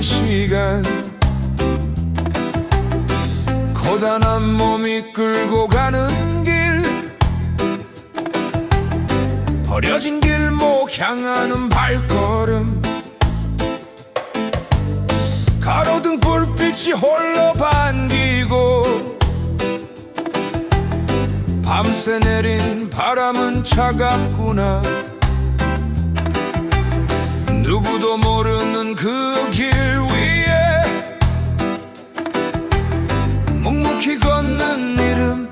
시간. 고단한 몸이 끌고 가는 길. 버려진 길목 향하는 발걸음. 가로등 불빛이 홀로 반기고. 밤새 내린 바람은 차갑구나 누구도 모르는 그 길 위에 묵묵히 걷는 이름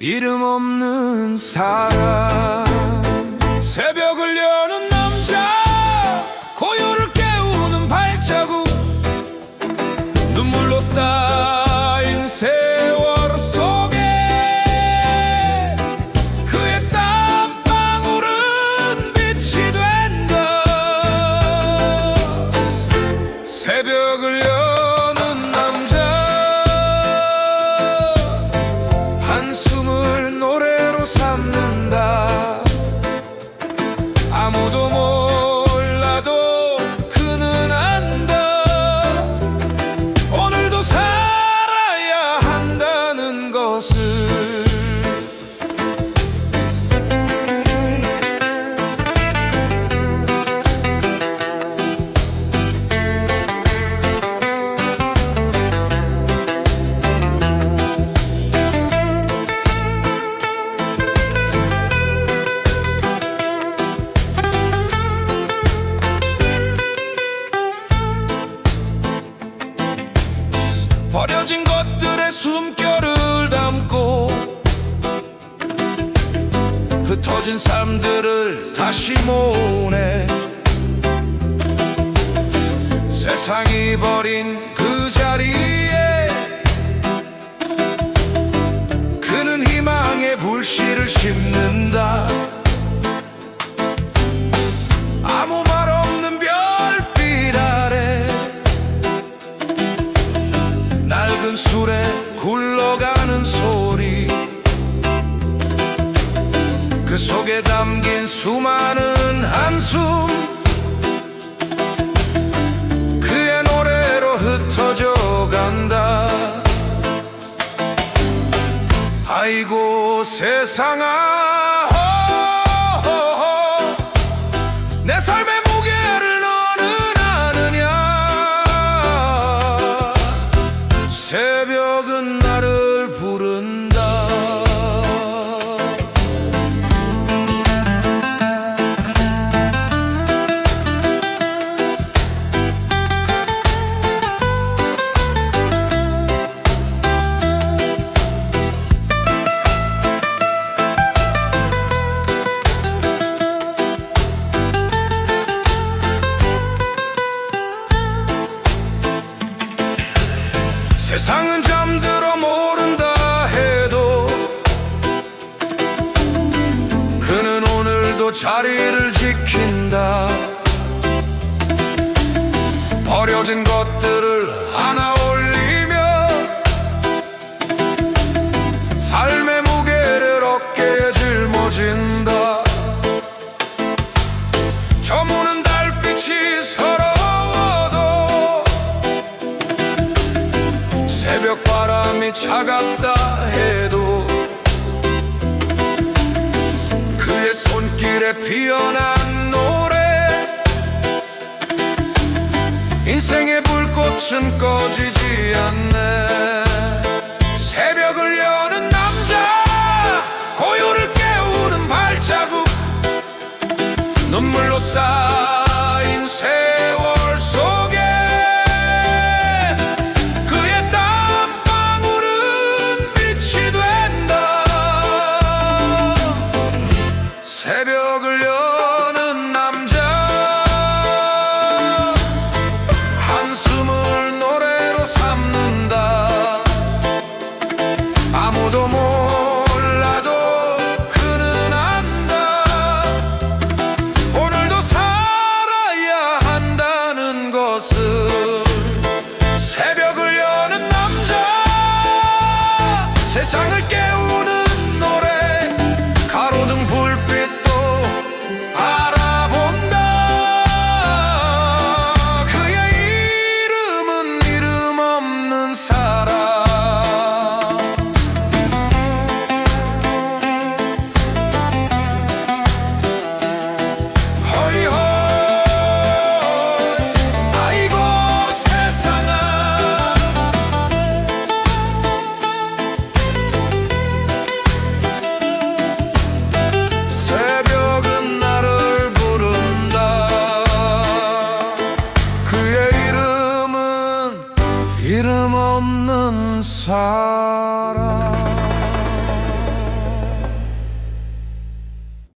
이름 없는 사람. 새벽을 여는 남자 고요를 깨우는 발자국. 눈물로 쌓 아무도 몰 버려진 것들의 숨결을 담고 흩어진 삶들을 다시 모으네. 세상이 버린 그 자리에 그는 희망의 불씨를 심는다 그 속에 담긴 수많은 한숨 그의 노래로 흩어져 간다. 아이고 세상아 자리를 지킨다. 버려진 것들을 하나 올리며 삶의 무게를 어깨에 짊어진다. 저무는 달빛이 서러워도 새벽 바람이 차갑다 길에 피어난 노래. 인생의 불꽃은 꺼지지 않네. 새벽을 여는 남자 고요를 깨우는 발자국. 눈물로 쌓인